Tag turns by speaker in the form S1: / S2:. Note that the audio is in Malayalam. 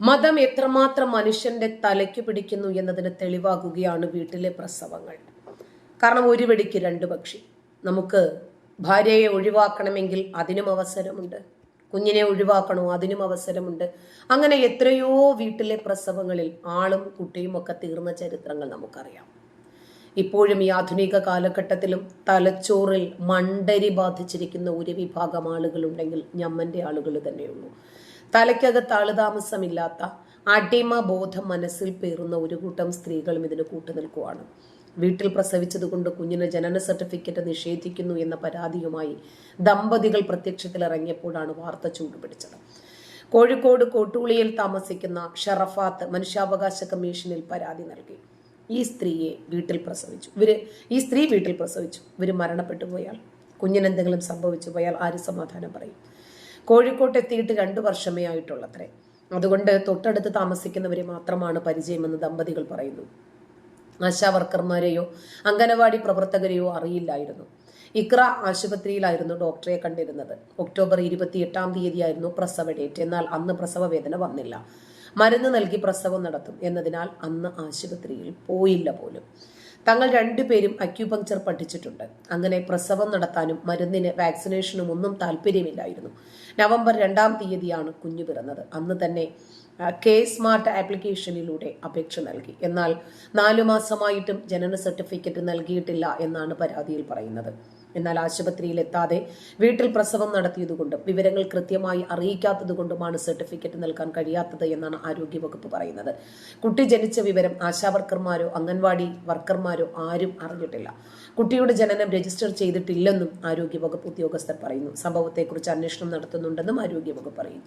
S1: മതം എത്രമാത്രം മനുഷ്യന്റെ തലയ്ക്ക് പിടിക്കുന്നു എന്നതിന് തെളിവാകുകയാണ് വീട്ടിലെ പ്രസവങ്ങൾ. കാരണം ഒരു വെടിക്ക് രണ്ട് പക്ഷി. നമുക്ക് ഭാര്യയെ ഒഴിവാക്കണമെങ്കിൽ അതിനും അവസരമുണ്ട്. കുഞ്ഞിനെ ഒഴിവാക്കണോ അതിനും അവസരമുണ്ട്. അങ്ങനെ എത്രയോ വീട്ടിലെ പ്രസവങ്ങളിൽ ആളും കുട്ടിയും ഒക്കെ തീർന്ന ചരിത്രങ്ങൾ നമുക്കറിയാം. ഇപ്പോഴും ഈ ആധുനിക കാലഘട്ടത്തിലും തലച്ചോറിൽ മണ്ടരി ബാധിച്ചിരിക്കുന്ന ഒരു വിഭാഗം ആളുകളുണ്ടെങ്കിൽ ഞമ്മന്റെ ആളുകൾ തന്നെയുള്ളൂ. തലയ്ക്കകത്ത് ആളുതാമസമില്ലാത്ത അടിമ ബോധം മനസ്സിൽ പേറുന്ന ഒരു കൂട്ടം സ്ത്രീകളും ഇതിന് കൂട്ടുനിൽക്കുവാണ്. വീട്ടിൽ പ്രസവിച്ചതുകൊണ്ട് കുഞ്ഞിന് ജനന സർട്ടിഫിക്കറ്റ് നിഷേധിക്കുന്നു എന്ന പരാതിയുമായി ദമ്പതികൾ പ്രത്യക്ഷത്തിൽ ഇറങ്ങിയപ്പോഴാണ് വാർത്ത ചൂടുപിടിച്ചത് കോഴിക്കോട് കോട്ടൂളിയിൽ താമസിക്കുന്ന ഷറഫാത്ത് മനുഷ്യാവകാശ കമ്മീഷനിൽ പരാതി നൽകി. ഈ സ്ത്രീയെ വീട്ടിൽ പ്രസവിച്ചു. ഇവർ ഈ സ്ത്രീ വീട്ടിൽ പ്രസവിച്ചു. ഇവർ മരണപ്പെട്ടു പോയാൽ കുഞ്ഞിനെന്തെങ്കിലും സംഭവിച്ചു പോയാൽ ആര് സമാധാനം പറയും? കോഴിക്കോട്ട് എത്തിയിട്ട് രണ്ടു വർഷമേ ആയിട്ടുള്ളത്രേ. അതുകൊണ്ട് തൊട്ടടുത്ത് താമസിക്കുന്നവരെ മാത്രമാണ് പരിചയമെന്ന് ദമ്പതികൾ പറയുന്നു. ആശാ വർക്കർമാരെയോ അംഗനവാടി പ്രവർത്തകരെയോ അറിയില്ലായിരുന്നു. ഇക്ര ആശുപത്രിയിലായിരുന്നു ഡോക്ടറെ കണ്ടിരുന്നത്. ഒക്ടോബർ ഇരുപത്തിയെട്ടാം തീയതിയായിരുന്നു പ്രസവ ഡേറ്റ്. എന്നാൽ അന്ന് പ്രസവ വേദന വന്നില്ല. മരുന്ന് നൽകി പ്രസവം നടത്തും എന്നതിനാൽ അന്ന് ആശുപത്രിയിൽ പോയില്ല പോലും. തങ്ങൾ രണ്ടുപേരും അക്യുപങ്ക്ചർ പഠിച്ചിട്ടുണ്ട്. അങ്ങനെ പ്രസവം നടത്താനും മരുന്നിന് വാക്സിനേഷനും ഒന്നും താല്പര്യമില്ലായിരുന്നു. നവംബർ രണ്ടാം തീയതിയാണ് കുഞ്ഞു പിറന്നത്. അന്ന് തന്നെ കെ സ്മാർട്ട് ആപ്ലിക്കേഷനിലൂടെ അപേക്ഷ നൽകി. എന്നാൽ നാലു മാസമായിട്ടും ജനന സർട്ടിഫിക്കറ്റ് നൽകിയിട്ടില്ല എന്നാണ് പരാതിയിൽ പറയുന്നത്. എന്നാൽ ആശുപത്രിയിൽ എത്താതെ വീട്ടിൽ പ്രസവം നടത്തിയതുകൊണ്ടും വിവരങ്ങൾ കൃത്യമായി അറിയിക്കാത്തതുകൊണ്ടുമാണ് സർട്ടിഫിക്കറ്റ് നൽകാൻ കഴിയാത്തത് എന്നാണ് ആരോഗ്യവകുപ്പ് പറയുന്നത്. കുട്ടി ജനിച്ച വിവരം ആശാവർക്കർമാരോ അംഗൻവാടി വർക്കർമാരോ ആരും അറിഞ്ഞിട്ടില്ല. കുട്ടിയുടെ ജനനം രജിസ്റ്റർ ചെയ്തിട്ടില്ലെന്നും ആരോഗ്യവകുപ്പ് ഉദ്യോഗസ്ഥർ പറയുന്നു. സംഭവത്തെക്കുറിച്ച് അന്വേഷണം നടത്തുന്നുണ്ടെന്നും ആരോഗ്യവകുപ്പ് പറയുന്നു.